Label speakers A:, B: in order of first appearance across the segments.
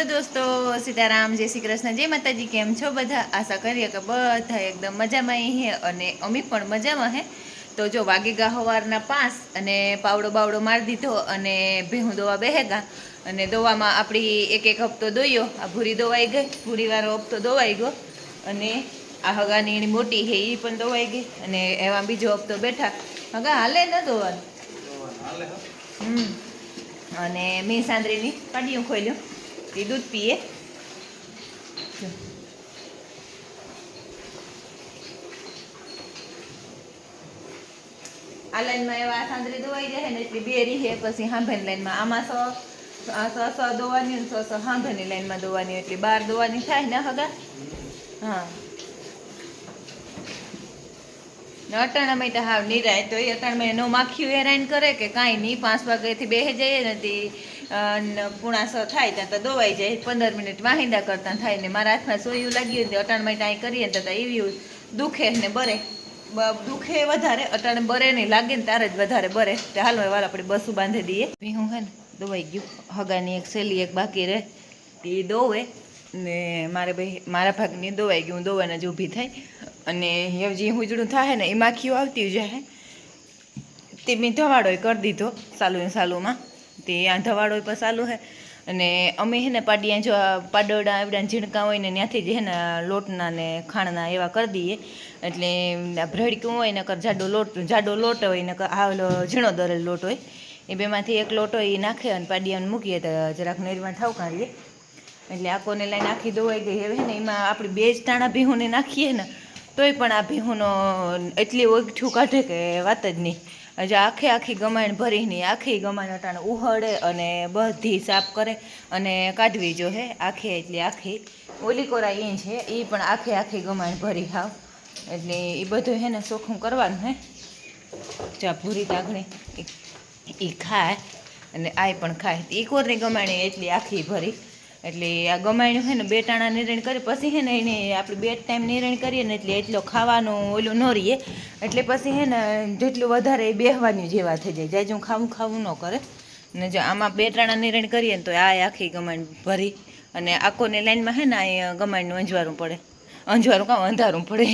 A: Hello દોસ્તો સીતારામ જય શ્રી કૃષ્ણ જય માતાજી કેમ છો બધા? આશા કરીએ કે બધા એકદમ મજામાં હે અને અમે પણ મજામાં હે. તો જો વાગે ગા સવારના પાંચ અને પાવડો બાવડો મારી દીધો અને ભેહું દોવા બેહેગા અને દોવામાં આપણી એક એક હપ્તો દોયો. આ ભૂરી દોવાઈ ગઈ ભૂરીવાળો હપ્તો દોવાઈ ગયો અને આ હગાની એની મોટી હે એ પણ દોવાઈ ગઈ અને એમાં બીજો હપ્તો બેઠા. હગા હાલે ન દોવાનું? હમ. અને મેં સાંદરીની પાડીયું ખોલ્યું. તે દૂધ પીએ. આ લાઈનમાં એવા સાંદરી ધોવાઈ જાય ને એટલી બે રીહે પછી હાંભેની લાઈનમાં આમાં સો સો સો દોવાની સો સો હાંભેની લાઈનમાં દોવાની એટલી બાર દોવાની થાય ને હગા. હા. ને અટાણામાં તો હાવ નિરાય, તો એ અટાણામાં એનો માખ્યું હેરાન કરે કે કાંઈ નહીં, પાંચ વાગ્યાથી બેસી જઈએ ને તે ન થાય ત્યાં તો દોવાઈ જાય. પંદર મિનિટ વાહિંદા કરતા થાય ને મારા હાથમાં સોયું લાગ્યું ને અટાણમાં ટાઈ કરીએ ને તો એવી દુખે ને બરે. દુખે વધારે, અટાણે બરે નહીં લાગે ને તારે જ વધારે બરે. તો હાલ વાર આપણે બસું બાંધી દઈએ. હું હે ને, દોવાઈ ગયું. હગાની એક સેલી એક બાકી રહે. એ દોવે ને મારે ભાઈ, મારા ભાગની દોવાઈ ગયું. દોવાને જ ઊભી થાય. અને હવે જે હુજડું થાય ને એ માખીઓ આવતી જાય તે મેં ધવાડો કરી દીધો સાલું સાલુમાં. તે આંધાવાળો પણ ચાલુ હે. અને અમે હે ને પાડિયા જો પાડોડા આવડા ઝીણકા હોય ને ત્યાંથી જ હે ને લોટના ને ખાણના એવા કરી દઈએ. એટલે આ ભ્રડકું હોય ને કર જાડો લોટ જાડો લોટ હોય ને આવેલો ઝીણો દરેલ લોટ હોય. એ બેમાંથી એક લોટ હોય એ નાખે અને પાડિયાને મૂકીએ તો જરાક નેરમાં ઠાવ કાઢીએ એટલે આકોને લઈને આખી દોવાઈ ગઈ હવે ને એમાં આપણે બે જ ટાણા ભીહુંને નાખીએ ને, તોય પણ આ ભીહુંનો એટલી ઓગઠું કાઢે કે વાત જ નહીં. હજી આખે આખી ગમાણ ભરીની, આખી ગમાણ અટાણે ઉહળે અને બધી સાફ કરે અને કાઢવી જો હે, આખે એટલે આખી. ઓલી કોરા એ છે એ પણ આખે આખી ગમાણ ભરી હાવ. એટલે એ બધું હે ને ચોખ્ખું કરવાનું હે. ચા ભૂરી તાગણી એ ખાય અને આય પણ ખાય. એ કોરની ગમાણી એટલી આખી ભરી. એટલે આ ગમાયણું છે ને, બે ટાણા નિર્ણય કરી, પછી છે ને એને આપણે બે ટાઈમ નિર્ણય કરીએ ને એટલે એટલો ખાવાનું ઓલું ન રહીએ. એટલે પછી છે ને, જેટલું વધારે બેહવાની જેવા થઈ જાય. જાય હું ખાવું ખાવું ન કરે. ને જો આમાં બે ટાણા નિર્ણય કરીએ ને તો આ આખી ગમાણ ભરી અને આખોની લાઈનમાં છે ને, આ ગમાણનું અંજવારું પડે. અંજવારું કામ અંધારું પડે.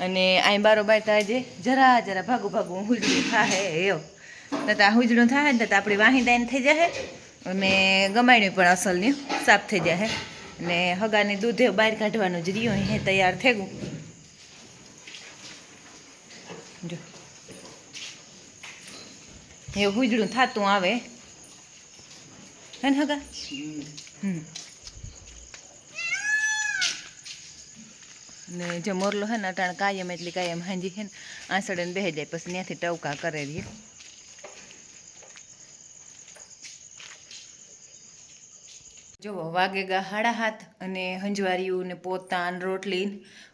A: અને અહીં બારોબાર તાજે જરા જરા ભાગું ભાગું હુજડું થાય એવો તો આ હુજડું થાય ને તો આપણી વાહિદાઈને થઈ જાય અને ગમાણ્યું પણ અસલની. સાફ થઈ જાય અને હગાને દૂધે બહાર કાઢવાનું જ રહ્યું. હે તૈયાર થઈ ગયું. જો. એ હુજડું થતું આવે. હે ને હગા? હમ. ને જે મોરલો હે ને અટાણ કાયમ એટલી કાયમ હાંજી હે ને. આંસળે ને બેહી જાય. પછી ત્યાંથી ટવકા કરે રહીએ જુઓ વાગેગા હાડા હાથ અને હંજવારિયું ને પોતાન રોટલી,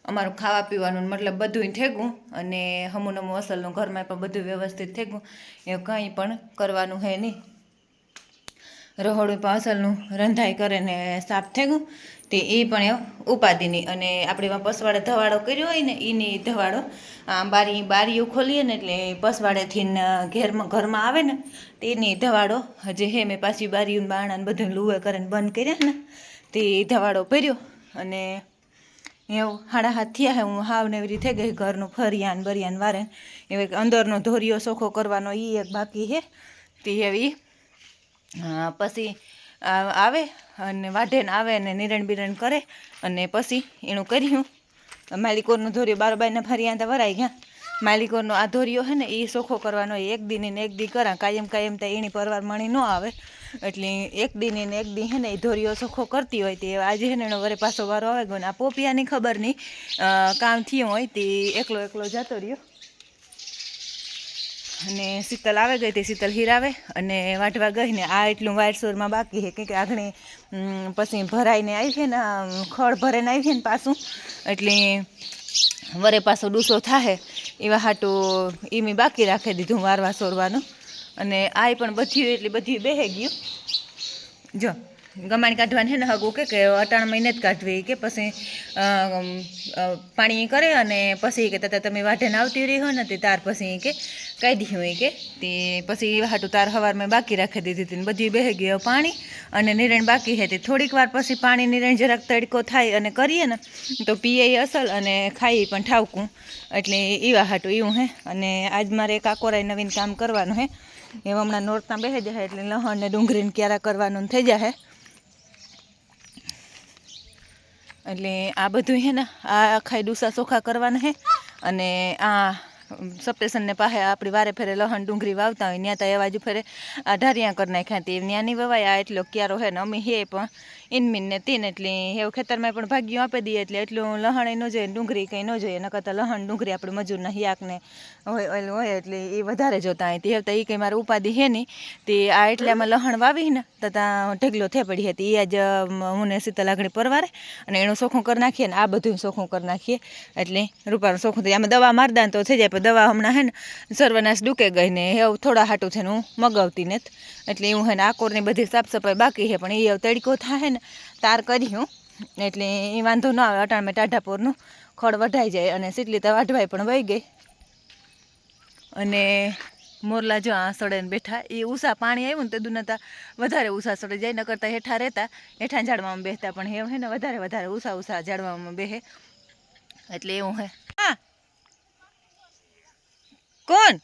A: અમારું ખાવા પીવાનું મતલબ બધું ઠેગું અને હમું નમું અસલનું ઘરમાં પણ બધું વ્યવસ્થિત થેગું. એ કંઈ પણ કરવાનું હે નહીં. રહોડું પાસલનું રંધાઈ કરે ને સાફ ગયું, તે એ પણ ઉપાધિની અને આપણે એમાં પસવાડે ધવાડો કર્યો હોય ને, એની ધવાડો બારી, બારીઓ ખોલીએ ને એટલે પસવાડેથી ઘેરમાં, ઘરમાં આવે ને, તેની ધવાડો હજી હે મેં પાછી બારીઓ બારણાને બધું લુવે કરીને બંધ કર્યા ને, તે ધવાડો ભર્યો. અને એવું હાડા હાથ થયા હે, હું હાવ ને એવી રીતે ગઈ, ઘરનું ફરિયાન બરિયાન વારે. એવી અંદરનો ધોરિયો સોખો કરવાનો એ એક બાકી હે, તે એવી પછી આવે અને વાઢેને આવે ને નિરણ બિરણ કરે અને પછી એનું કર્યું. માલિકોરનું ધોર્યું બારોબાઈને ફરિયાંતા વરાઈ ગયા. માલિકોરનો આ ધોર્યો છે ને એ સોખો કરવાનો. એક દી ને એક દી કરા. કાયમ કાયમ ત્યાં એની પરવાર મણી ન આવે. એટલે એક દી ને એક દી હે ને એ ધોરિયો સોખો કરતી હોય તે. આજે હે ને એનો વરે પાછો વારો આવે ગયો ને, આ પોપિયાની ખબર નહીં કામ થયું હોય તે એકલો એકલો જતો રહ્યો. અને શીતલ આવે ગઈ તે શીતલ હીરાવે અને વાટવા ગઈ ને આ એટલું વાયરસોરમાં બાકી છે કે આગળ પછી ભરાઈને આવી છે ને ખળ ભરાઈને આવી છે ને પાછું, એટલે વરે પાછો ડૂસો થાય એવા હાટું એ મેં બાકી રાખી દીધું વારવા સોરવાનું. અને આ પણ બધી એટલી બધી બેહે ગયું. જો. ગમાણી કાઢવાની છે ને હગું કે કે અટાણ મહિને જ કાઢવી કે પછી પાણી કરે અને પછી કે તાતા તમે વાઢે આવતી રહી હો ને તે તાર પછી કે કાઢી હોય કે. તે પછી હાટું તાર હવારમાં બાકી રાખી દીધી હતી બધી બેહી ગયો પાણી અને નિરણ બાકી હતી થોડીક વાર પછી પાણી નિરણ જરાક તડકો થાય અને કરીએ ને તો પીએ અસલ અને ખાઈ પણ ઠાવકું. એટલે એવા હાટું એવું હે અને આજ મારે કાકોરાય નવીન કામ કરવાનું હે. એ હમણાં નોરતા બેસી જાય એટલે લહણ ને ડુંગળીને ક્યારા કરવાનું થઈ જાય એટલે આ બધું હે ને આ આખા ડૂસા ચોખા કરવાના હે અને આ સપ્ટેશનને પાસે આપણી વારે ફેરે લહણ ડુંગળી વાવતા હોય ત્યાં તો એ બાજુ ફેરે આ ઢારિયા કરી નાખ્યા હતી ત્યાં નહીં વવાય આ એટલો ક્યારો હે ને અમે હે પણ ઇનમીન ને તીન એટલે એવું ખેતરમાં પણ ભાગ્યું આપી દઈએ એટલે એટલું લહણ ન જોઈએ ડુંગળી કંઈ ન જોઈએ નકર તો લહણ ડુંગળી આપણે મજૂરના હિયાકને હોય, ઓલું હોય એટલે એ વધારે જોતા હોય. તે તો એ કંઈ મારે ઉપાધિ હે નહીં તે આ એટલે આમાં લહણ વાવી ને તો ત્યાં ઢગલો થઈ પડી હતી એ જ હું ને સીતા લાગણી પરવારે અને એનું સોખું કરી નાખીએ ને આ બધું સોખું કરી નાખીએ એટલે રૂપાનું સોખું થઈ આમાં દવા મારદા તો થઈ જાય દવા હમણાં હે ને સર્વનાશ ડૂકે ગઈ ને એવું થોડા હાટું છે ને હું મગાવતી ને એટલે હું હે ને આકોરની બધી સાફ સફાઈ બાકી છે, પણ એ હવે તડકો થાય ને તાર કરી હું. એટલે એ વાંધો ન આવે અટાણમાં ટાઢાપોરનું ખડ વઢાઈ જાય અને સીટલી તો વાઢવાય પણ વહી ગઈ. અને મોરલા જો આ સડે ને બેઠા, એ ઉષા પાણી આવ્યું ને તે દુનતા વધારે ઉષા સડે જાય ન કરતાં હેઠા રહેતા. હેઠા ઝાડવામાં બેસતા પણ હે ને વધારે વધારે ઉષા ઉષા ઝાડવામાં બેહે. એટલે એવું હા. કોણ?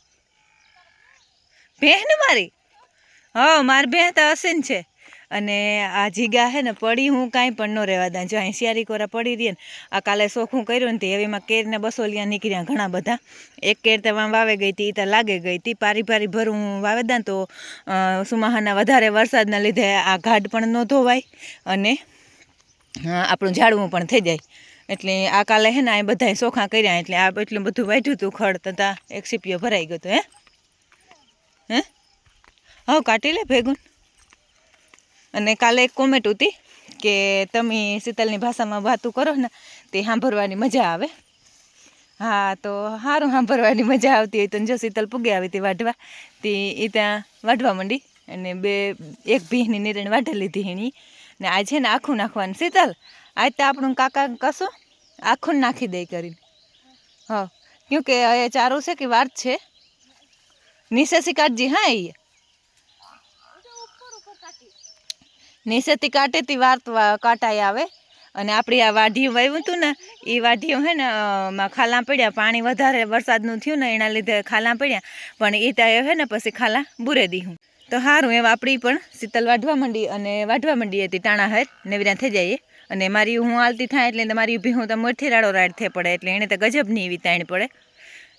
A: બહેન મારી? હા, મારી બહેન તો અસીન છે. અને આ જીગા હે ને, પડી હું કાંઈ પણ ન રહેવા દઉં. જો અહીં શિયારી કોરા પડી રહી ને, આ કાલે શોખું કર્યું ને તે એવીમાં કેરને બસોલિયા નીકળ્યા ઘણા બધા. એક કેર તો વાવે ગઈ હતી એ તો લાગે ગઈ હતી. પારી પારી ભરું વાવે દા તો સુમાહાના વધારે વરસાદના લીધે આ ઘાટ પણ ન ધોવાય અને આપણું ઝાડવું પણ થઈ જાય. એટલે આ કાલે હે ને આ બધાય સોખા કર્યા એટલે આ એટલું બધું વાઢ્યું હતું ખડ તથા એક સીપીઓ ભરાઈ ગયો હતો હે? હે? હા, કાઢી લે ભેગું અને કાલે એક કોમેન્ટ હતી કે તમે શીતલની ભાષામાં વાતું કરો ને, તે સાંભળવાની મજા આવે. હા, તો સારું સાંભળવાની મજા આવતી હોય તો જો શીતલ પૂગે આવી હતી વાઢવા, તે એ ત્યાં વાઢવા માંડી અને બે, એક ભીની નિરણ વાઢી લીધી એની. ને આ છે ને આખું નાખવાનું. શીતલ, આજ તો આપણું કાકા કશું? આખું નાખી દે કરીને. હા, કેમ કે એ ચારું છે કે વાત છે? નિશેષી કાઢજી, હા, એ. નિશેથી કાંટેથી વાર કાંટાઈ આવે. અને આપણી આ વાઢીયું વાવ્યું હતું ને, એ વાઢીયું હે ને ખાલા પડ્યા, પાણી વધારે વરસાદનું થયું ને, એના લીધે ખાલા પડ્યા. પણ એ ત્યાં હે ને, પછી ખાલા બુરે દીધું તો સારું એમ આપણી પણ શીતલ વાઢવા માંડી અને વાઢવા માંડી હતી, ટાણા હાર નેવરા થઈ જાય અને મારી હું હાલતી થાય એટલે મારી ઊભી હું તો મોરથી રાડો થઈ પડે, એટલે એને તો ગજબની એવી તાણ પડે.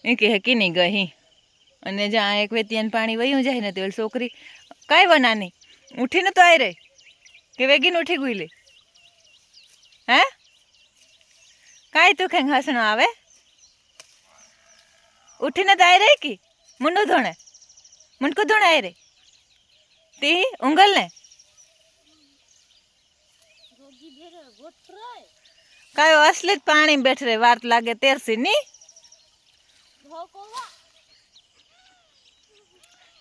A: એ કે કી નહીં ગઈ અને જ્યાં એક વેતિયાને પાણી વયું જાય ને તો છોકરી કાંઈ વના નહીં ઉઠીને તો આવી રહી કે વેગીને ઉઠી ગઈ લે હે? કાંઈ તું ખેંગ હસણો આવે? ઉઠીને તો આવી રહી કે? મુંડું ધોણે. મુંડકું ધોણે આવી રહી તે ઉંગલ ને કયો અસલી પાણી બેઠ રે વાત લાગે તેરસી ની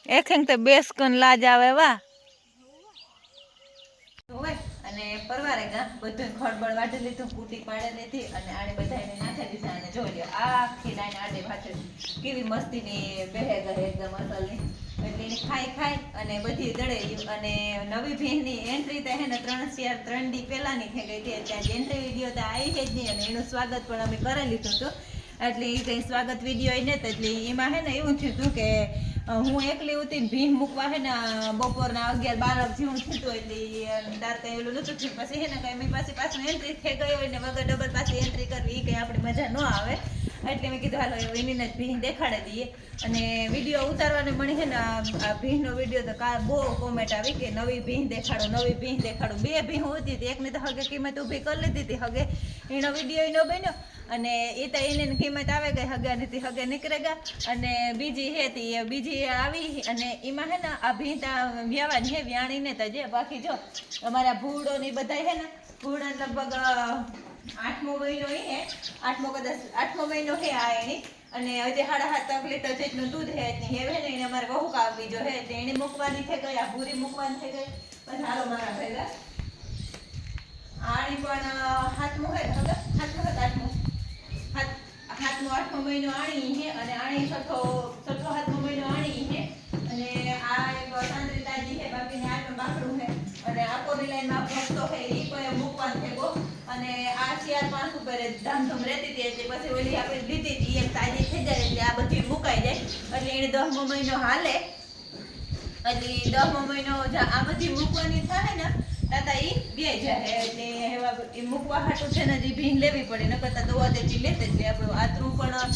A: એક તો બેસ કોન લાજ આવે વા અને પરવારે ગા, બધું ખડબડ વાટી લીધું, કૂટી પાડે લીધી, અને આને બધાને નાખી દીધા, અને જોઈ લ્યો, આખી લાઈન આડે પાછળ કેવી મસ્તીની બેહે ગઈ, એકદમ અસલની. એટલે એને ખાઈ ખાઈ અને બધી દળે ગયું અને નવી ભીંની એન્ટ્રી તો હે ને ત્રણ ચાર ત્રણ દી પહેલાની થઈ ગઈ હતી. ત્યાં એન્ટ્રી વીડિયો તો આવી જ નહીં અને એનું સ્વાગત પણ અમે કરી લીધું હતું. એટલે એ કંઈ સ્વાગત વીડિયો એ તો એટલે એમાં હે ને એવું થયું હતું કે હું એકલી ને ભીમ મૂકવા હે ને બપોરના અગિયાર બાર જેવું થતું એટલે તાર કંઈ ઓલું નહોતું થયું. પછી હે ને કંઈ મેં પાછી પાછું એન્ટ્રી થઈ ગઈ હોય ને વગર ડબલ પાછી એન્ટ્રી કરવી એ કંઈ આપણી મજા ન આવે. એટલે મેં કીધું, હાલો એની ભીન દેખાડી દઈએ. અને વીડિયો ઉતારવાને મળી છે ને, આ ભીનનો ભીંનો વીડિયો તો કા બહુ કોમેન્ટ આવી કે નવી ભીન દેખાડો, નવી ભીન દેખાડો. બે ભીન હોતી હતી, એકને તો હગે કિંમત ઊભી કરી લીધી હતી, હગે એનો વીડિયો એનો બન્યો. અને એ તો એને કિંમત આવે ગઈ, હગા નથી હગે નીકળે ગયા અને બીજી હતી એ બીજી આવી. અને એમાં હે ને, આ ભીંતા વ્યાવાની છે વ્યાણીને તો જે બાકી જો, અમારા ભૂડો ને બધા હે ને ભૂડા લગભગ આઠમો મહિનો એ હે. આઠમો કદાચ આઠમો મહિનો હે આ એને. અને હજે સાડા સાત તક લીટર જેટલું દૂધ હે એટલે હેવે ને એને અમારે વહુ કાવવી જો હે એટલે એને મૂકવાની થઈ ગઈ ભૂરી મૂકવાની થઈ ગઈ. પછી હાલો મારા ભેગા આણી પણ હાથમો હે ખબર? હાથમું હતા આઠમું? હાથ, હાથમો આઠમો મહિનો આણી હે અને આણી છઠ્ઠો છઠ્ઠો હાથમો મહિનો આણી હે. અને આ એક સાંદ્રી તાજી હે, બાકીને આઠમો બાકડું હે. અને આખો લાઈનમાં ભક્તો હે એ પણ અને આ પાંચ ઉપર જ ધામધૂમ રહેતી હતી એટલે પછી ઓલી આપણે લીધી હતી, એક તાજી થઈ જાય એટલે આ બધી મુકાઈ જાય. એટલે એને દસમો મહિનો હાલે. એટલે દસમો મહિનો આ બધી મૂકવાની થાય ને, તાતા એ બે જાય. એટલે ઈ મૂકવા હાટું છે ને જે ભીંગ લેવી પડે ન કરતા દવા દેતી લેતે એટલે આપણું આતરું પણ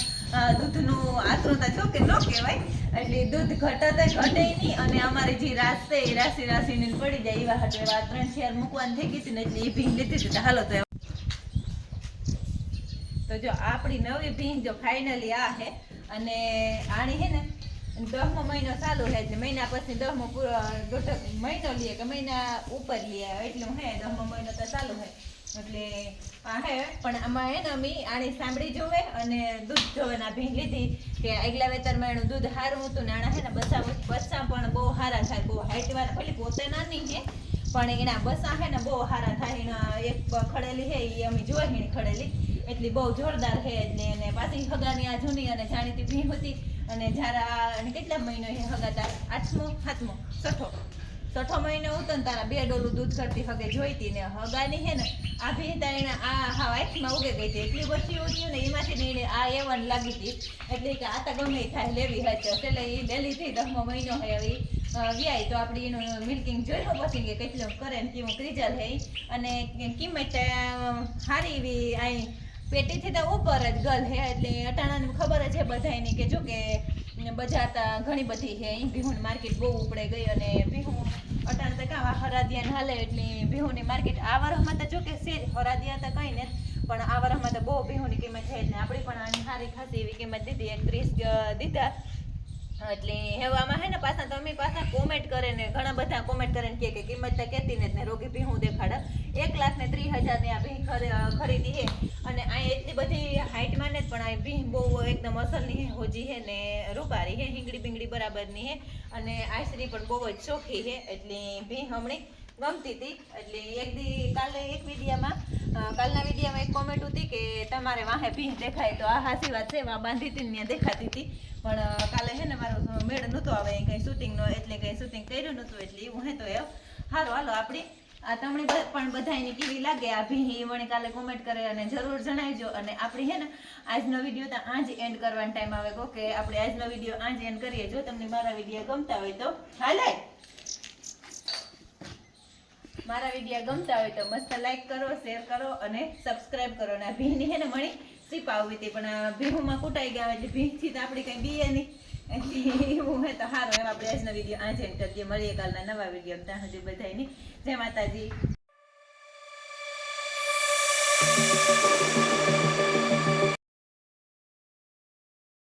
A: દૂધનું આતરું જો કે ન કહેવાય. એટલે દૂધ ઘટતે ઘટે નહીં અને અમારી જે રાસ છે એ રાશી રાશીને પડી જાય. એવા હાટું એવા ત્રણ ચાર મૂકવાની થઈ ગઈ હતી ને એટલે એ ભીંગ લેતી હતી. હાલો તો તો જો, આપણી નવી ભીંજ જો ફાઇનલી આ હે, અને આની છે ને દસમો મહિનો ચાલુ છે એટલે મહિના પછી દસમો મહિનો લઈએ કે મહિના ઉપર લઈએ એટલું હે દસમો મહિનો તો ચાલુ છે એટલે આ હે, પણ આમાં હે ને અમે આની સાંભળી જોવે અને દૂધ જોવાના ભીંજ લીધી, કે આગલા વેતરમાં એનું દૂધ સારું હતું ને આના હે ને બચ્ચા બચ્ચા પણ બહુ સારા થાય, બહુ હાઈટ વાર ભલે પોતે નાની છે પણ એના બસા છે ને બહુ સારા થાય એક ખડેલી છે એ અમે જોઈ ખડેલી એટલી બહુ જોરદાર છે ને એને પાછી હગાની આ જૂની અને જાણીતી ભી હતી. અને જ્યારે આ અને કેટલા મહિનો એ હગાતા? આઠમો? સાતમો? છઠ્ઠો? છઠ્ઠો મહિનો હતો તારા બે ડોલું દૂધ કરતી હગે જોઈતી ને હગાની હે ને, આ ભી તારીને આ હા આંખમાં ઉગે ગઈ હતી. એટલી વસ્તી ઉઠ્યું ને એમાંથી ને આ એવન લાગી હતી. એટલે કે આ તો ગમે થાય લેવી હતી એટલે એ લેલી થઈ દસમો મહિનો હે હવે વ્યાય તો આપણે એનું મિલ્કિંગ જોઈ લો પછી કે કેટલું કરે ને કેવું ક્રિજલ હે અને કિંમત સારી એવી અહીં પેટીથી તો ઉપર જ ગલ હે એટલે અટાણાની ખબર જ છે બધાયને કે જો કે બજાર તો ઘણી બધી છે અહીં ભીહુની માર્કેટ બહુ ઉપડે ગઈ અને ભીહું અટાણ તો કાં હરાદિયાને હાલે એટલે ભીહુની માર્કેટ આ વરસમાં તો જો કે છે હરાદિયા તો કંઈ ને પણ આ વરસમાં તો બહુ ભીહુની કિંમત છે એટલે આપણે પણ આની સારી ખાસી એવી કિંમત દીધી. એક ત્રીસ દીધા. એટલે હેવામાં હે ને પાછા તમે પાછા કોમેન્ટ કરે ને, ઘણા બધા કોમેન્ટ કરે ને કે કિંમત તો કહેતી ને, રોગી ભીહું દેખાડે. એક લાખ ને ત્રીસ હજારની આ ભી ખરે- ખરીદી હે. અને આ એટલી બધી હાઇટમાં ને પણ આ ભી બહુ એકદમ અસલની હે, હોજી હે ને, રૂપારી હે હિંગડી બિંગડી બરાબરની હે. અને આશરી પણ બહુ જ ચોખ્ખી હે, એટલે ભી હમણી ગમતી હતી. એટલે એક દી કાલે એક વિડીયામાં કાલના વિડીયામાં કોમેન્ટ હતી કે તમારે વાહે ભીહ દેખાય તો આ હાસી વાત છે વા બાંધી હતી ત્યાં દેખાતી હતી. પણ કાલે છે ને મારો મેળ નહોતો આવે કંઈ શૂટિંગનો એટલે કંઈ શૂટિંગ કર્યું નહોતું, એટલે એવું હે તો એ. સારું હાલો, આપણી, આ તમને પણ બધાને કેવી લાગે આ ભીહી મને કાલે કોમેન્ટ કરે અને જરૂર જણાવજો. અને આપણી હે ને, આજનો વીડિયો તો આજ એન્ડ કરવાનો ટાઈમ આવે કે આપણે આજનો વીડિયો આજ એન્ડ કરીએ જો તમને મારા વીડિયો ગમતા હોય તો. હાલે! મારા વીડિયો ગમતા હોય તો મસ્ત લાઈક કરો શેર કરો અને સબસ્ક્રાઈબ કરો. અને ભીની ને મણી સીપ આવી હતી, પણ આ ભીહુમાં કૂટાઈ ગયા એટલે ભીંથી તો આપણી કંઈ બીએ નહીં. એવું હે તો સારું. એમ આપણે આજનો વીડિયો, આજે કરીએ મળીએ કાલના નવા વીડિયો ત્યાં સુધી બધાની જય માતાજી.